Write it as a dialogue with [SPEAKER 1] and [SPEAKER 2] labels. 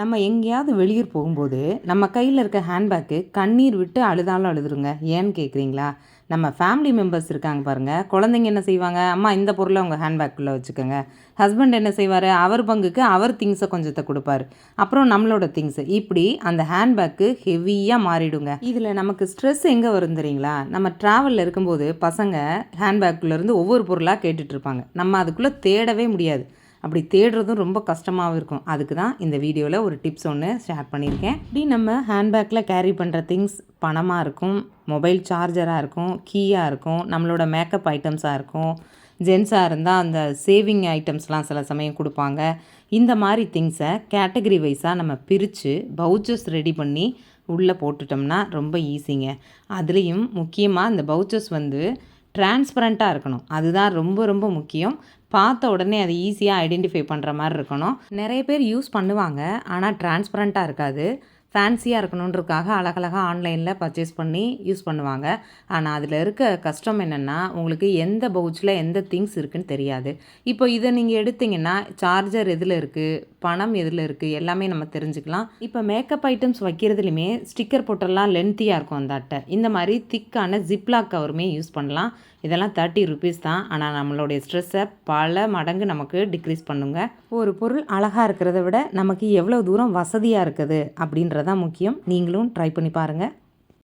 [SPEAKER 1] நம்ம எங்கேயாவது வெளியூர் போகும்போது நம்ம கையில் இருக்க ஹேண்ட்பேக்கு கண்ணீர் விட்டு அழுதாலும் அழுதுருங்க. ஏன்னு கேட்குறீங்களா நம்ம ஃபேமிலி மெம்பர்ஸ் இருக்காங்க பாருங்கள் குழந்தைங்க என்ன செய்வாங்க? அம்மா இந்த பொருளை உங்கள் ஹேண்ட்பேக்குள்ளே வச்சுக்கோங்க. ஹஸ்பண்ட் என்ன செய்வார்? அவர் பங்குக்கு அவர் திங்ஸை கொஞ்சத்தை கொடுப்பாரு. அப்புறம் நம்மளோட திங்ஸு இப்படி அந்த ஹேண்ட்பேக்கு ஹெவியாக மாறிடுங்க. இதில் நமக்கு ஸ்ட்ரெஸ் எங்கே வரும் தெரியுங்களா? நம்ம ட்ராவலில் இருக்கும்போது பசங்க ஹேண்ட்பேக்குள்ளேருந்து ஒவ்வொரு பொருளாக கேட்டுட்ருப்பாங்க நம்ம அதுக்குள்ளே தேடவே முடியாது. அப்படி தேடுறதும் ரொம்ப கஷ்டமாகவும் இருக்கும். அதுக்கு தான் இந்த வீடியோவில் ஒரு டிப்ஸ் ஒன்று ஷேர் பண்ணியிருக்கேன். இப்படி நம்ம ஹேண்ட்பேக்கில் கேரி பண்ணுற திங்ஸ் பணமாக இருக்கும் மொபைல் சார்ஜராக இருக்கும் கீயாக இருக்கும் நம்மளோட மேக்கப் ஐட்டம்ஸாக இருக்கும் ஜென்ஸாக இருந்தால் அந்த சேவிங் ஐட்டம்ஸ்லாம் சில சமயம் கொடுப்பாங்க. இந்த மாதிரி திங்ஸை கேட்டகரி வைஸாக நம்ம பிரித்து பவுச்சர்ஸ் ரெடி பண்ணி உள்ளே போட்டுட்டோம்னா ரொம்ப ஈஸிங்க அதுலேயும் முக்கியமாக இந்த பவுச்சர்ஸ் வந்து டிரான்ஸ்பரண்ட்டாக இருக்கணும். அதுதான் ரொம்ப ரொம்ப முக்கியம். பார்த்த உடனே அதை ஈஸியாக ஐடென்டிஃபை பண்ணுற மாதிரி இருக்கணும். நிறைய பேர் யூஸ் பண்ணுவாங்க ஆனால் டிரான்ஸ்பரண்ட்டாக இருக்காது. ஃபேன்சியாக இருக்கணுன்றதுக்காக அழகழகாக ஆன்லைனில் பர்ச்சேஸ் பண்ணி யூஸ் பண்ணுவாங்க. ஆனால் அதில் இருக்க கஷ்டம் என்னென்னா உங்களுக்கு எந்த பவுச்சில் எந்த திங்ஸ் இருக்குன்னு தெரியாது. இப்போ இதை நீங்கள் எடுத்தீங்கன்னா சார்ஜர் எதில் இருக்குது பணம் எதில் இருக்குது எல்லாமே நம்ம தெரிஞ்சுக்கலாம். இப்போ மேக்கப் ஐட்டம்ஸ் வைக்கிறதுலையுமே ஸ்டிக்கர் போட்டெல்லாம் லென்த்தியாக இருக்கும் அந்த அட்டை. இந்த மாதிரி திக்கான ஜிப்லாக் கவருமே யூஸ் பண்ணலாம். இதெல்லாம் தேர்ட்டி ருபீஸ் தான். ஆனால் நம்மளுடைய ஸ்ட்ரெஸ்ஸை பல மடங்கு நமக்கு டிக்ரீஸ் பண்ணுங்க. ஒரு பொருள் அழகாக இருக்கிறத விட நமக்கு எவ்வளோ தூரம் வசதியாக இருக்குது அப்படின்றதான் முக்கியம். நீங்களும் ட்ரை பண்ணி பாருங்கள்